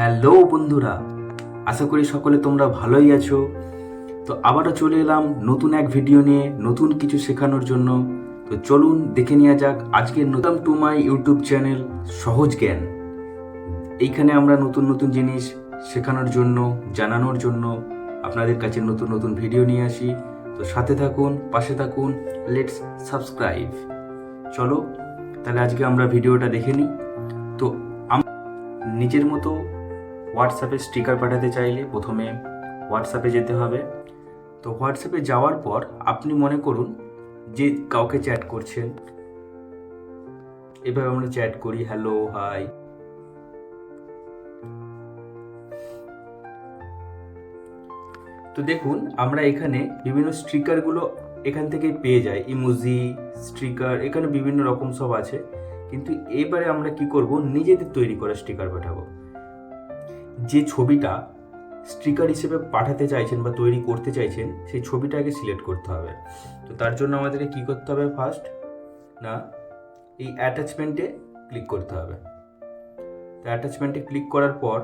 Hello বন্ধুরা, আশা করি সকলে তোমরা ভালোই আছো। তো আবারও চলে এলাম নতুন এক ভিডিও নিয়ে, নতুন কিছু শেখানোর জন্য। তো চলুন দেখে নেওয়া যাক আজকের নতুন টু মাই ইউটিউব চ্যানেল সহজ জ্ঞান। এইখানে আমরা নতুন নতুন জিনিস শেখানোর জন্য, জানানোর জন্য আপনাদের কাছে নতুন নতুন ভিডিও নিয়ে আসি। তো সাথে থাকুন, পাশে থাকুন লেটস সাবস্ক্রাইব চলো, তাহলে আজকে আমরা ভিডিওটা দেখে নিই। তো নিজের মতো হোয়াটসঅ্যাপে স্টিকার পাঠাতে চাইলে প্রথমে হোয়াটসঅ্যাপে যেতে হবে। তো হোয়াটসঅ্যাপে যাওয়ার পর আপনি মনে করুন যে কাউকে চ্যাট করছেন। এভাবে আমরা চ্যাট করি, হ্যালো, হাই। তো দেখুন, আমরা এখানে বিভিন্ন স্টিকারগুলো এখান থেকে পেয়ে যাই। ইমোজি, স্টিকার, এখানে বিভিন্ন রকম সব আছে। কিন্তু এবারে আমরা কি করব? নিজেদের তৈরি করা স্টিকার পাঠাবো। যে ছবিটা স্টিকার হিসেবে পাঠাতে চাইছেন বা তৈরি করতে চাইছেন, সেই ছবিটাকে সিলেক্ট করতে হবে। তো তার জন্য আমাদেরকে কি করতে হবে ফার্স্ট না, এই অ্যাটাচমেন্টে ক্লিক করতে হবে। তো অ্যাটাচমেন্টে ক্লিক করার পর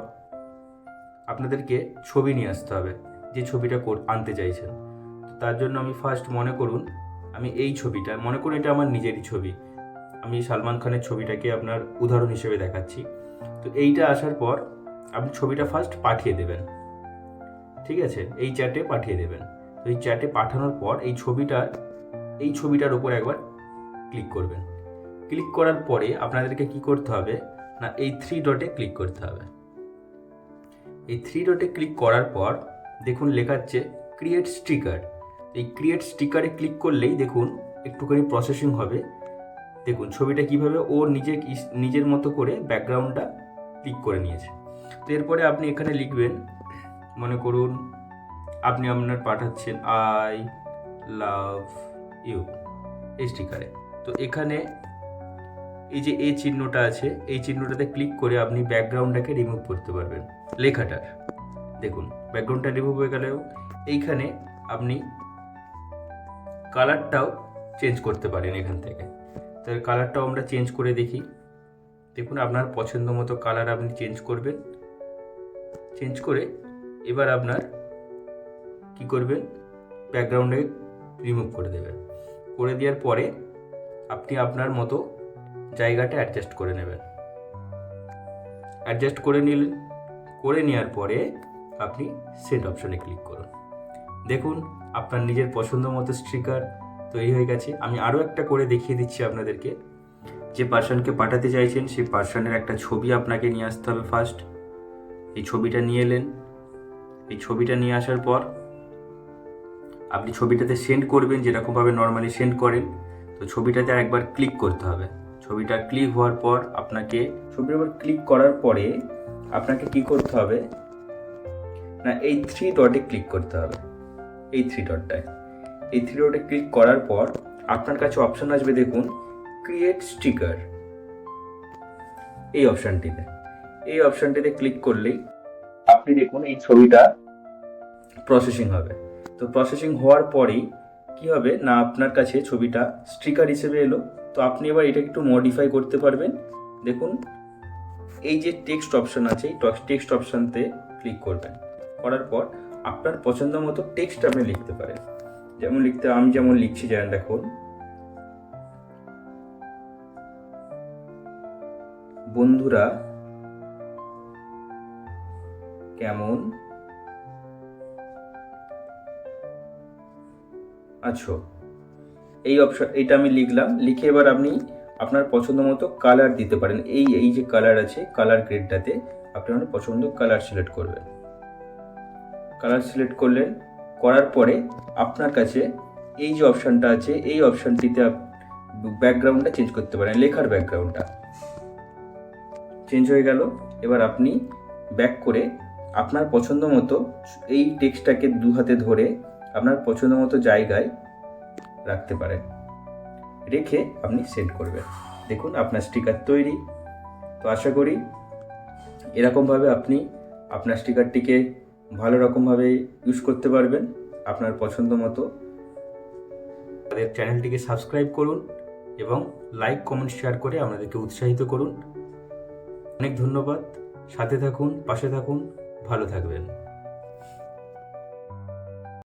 আপনাদেরকে ছবি নিয়ে আসতে হবে, যে ছবিটা আনতে চাইছেন। তো তার জন্য আমি ফার্স্ট মনে করুন, আমি এই ছবিটা, মনে করুন এটা আমার নিজেরই ছবি। আমি সালমান খানের ছবিটাকে আপনার উদাহরণ হিসেবে দেখাচ্ছি। তো এইটা আসার পর আপনি ছবিটা ফার্স্ট পাঠিয়ে দেবেন। ঠিক আছে? এই চ্যাটে পাঠিয়ে দেবেন। তো এই চ্যাটে পাঠানোর পর এই ছবিটার এই ছবিটার উপর একবার ক্লিক করবেন। ক্লিক করার পরে আপনাদেরকে কি করতে হবে? না, এই থ্রি ডটে ক্লিক করতে হবে। এই থ্রি ডটে ক্লিক করার পর দেখুন লেখাচ্ছে ক্রিয়েট স্টিকার এই ক্রিয়েট স্টিকারে ক্লিক করলেই দেখুন একটুখানি প্রসেসিং হবে। দেখুন ছবিটা কীভাবে ও নিজে, নিজের মতো করে ব্যাকগ্রাউন্ডটা ক্লিক করে নিয়েছে। তো এরপরে আপনি এখানে লিখবেন, মনে করুন আপনি আপনার পাঠাচ্ছেন আই লাভ ইউ এই স্টিকারে তো এখানে এই যে এই চিহ্নটা আছে, এই চিহ্নটাতে ক্লিক করে আপনি ব্যাকগ্রাউন্ডটাকে রিমুভ করতে পারবেন, লেখাটার। দেখুন ব্যাকগ্রাউন্ডটা রিমুভ হয়ে গেলেও এইখানে আপনি কালারটাও চেঞ্জ করতে পারেন এখান থেকে। তো কালারটাও আমরা চেঞ্জ করে দেখি। দেখুন, আপনার পছন্দ মতো কালার আপনি চেঞ্জ করবেন। চেঞ্জ করে এবার আপনার কি করবেন? ব্যাকগ্রাউন্ডে রিমুভ করে দেবেন। করে দেওয়ার পরে আপনি আপনার মতো জায়গাটা অ্যাডজাস্ট করে নেবেন। অ্যাডজাস্ট করে নিলেন করে নেওয়ার পরে আপনি সেট অপশনে ক্লিক করুন। দেখুন, আপনার নিজের পছন্দ মতো স্টিকার তৈরি হয়ে গেছে। আমি আরও একটা করে দেখিয়ে দিচ্ছি আপনাদেরকে। যে পার্সনকে পাঠাতে চাইছেন, সেই পার্সনের একটা ছবি আপনাকে নিয়ে আসতে হবে ফার্স্ট এই ছবিটা নিয়ে এলেন। এই ছবিটা নিয়ে আসার পর আপনি ছবিটাতে সেন্ড করবেন, যেরকমভাবে নর্মালি সেন্ড করেন। তো ছবিটাতে একবার ক্লিক করতে হবে। ছবিটা ক্লিক হওয়ার পর আপনাকে ছবির উপর ক্লিক করার পরে আপনাকে কি করতে হবে? না, এই থ্রি ডটে ক্লিক করতে হবে। এই থ্রি ডটটায় এই থ্রি ডটে ক্লিক করার পর আপনার কাছে অপশন আসবে দেখুন ক্রিয়েট স্টিকার এই অপশনটিতে এই অপশনটিতে ক্লিক করলেই আপনি দেখুন এই ছবিটা প্রসেসিং হবে। তো প্রসেসিং হওয়ার পরেই কি হবে? না, আপনার কাছে ছবিটা স্টিকার হিসেবে এলো। তো আপনি এবার এটা একটু মডিফাই করতে পারবেন। দেখুন, এই যে টেক্সট অপশন আছে, এই টেক্সট অপশনতে ক্লিক করবেন। করার পর আপনার পছন্দ মতো টেক্সট আপনি লিখতে পারেন। যেমন লিখতে, আমি যেমন লিখছি যেন দেখুন। বন্ধুরা কেমন? আছো এই অপশন এটা আমি লিখলাম, লিখে এবার আপনি আপনার পছন্দ মতো কালার দিতে পারেন। এই এই যে কালার আছে কালার গ্রেডটাতে আপনি আপনার পছন্দ কালার সিলেক্ট করবেন। কালার সিলেক্ট করলেন, করার পরে আপনার কাছে এই যে অপশানটা আছে, এই অপশানটিতে ব্যাকগ্রাউন্ডটা চেঞ্জ করতে পারেন, লেখার ব্যাকগ্রাউন্ডটা চেঞ্জ হয়ে গেল, এবার আপনি ব্যাক করে আপনার পছন্দ মতো এই টেক্সটটাকে দু হাতে ধরে আপনার পছন্দ মতো জায়গায় রাখতে পারেন। রেখে আপনি সেন্ড করবেন। দেখুন, আপনার স্টিকার তৈরি। তো আশা করি এরকমভাবে আপনি আপনার স্টিকারটিকে ভালো রকমভাবে ইউজ করতে পারবেন আপনার পছন্দ মতো। আমাদের চ্যানেলটিকে সাবস্ক্রাইব করুন এবং লাইক, কমেন্ট, শেয়ার করে আমাদেরকে উৎসাহিত করুন। অনেক ধন্যবাদ। সাথে থাকুন, পাশে থাকুন। ভালো থাকবেন।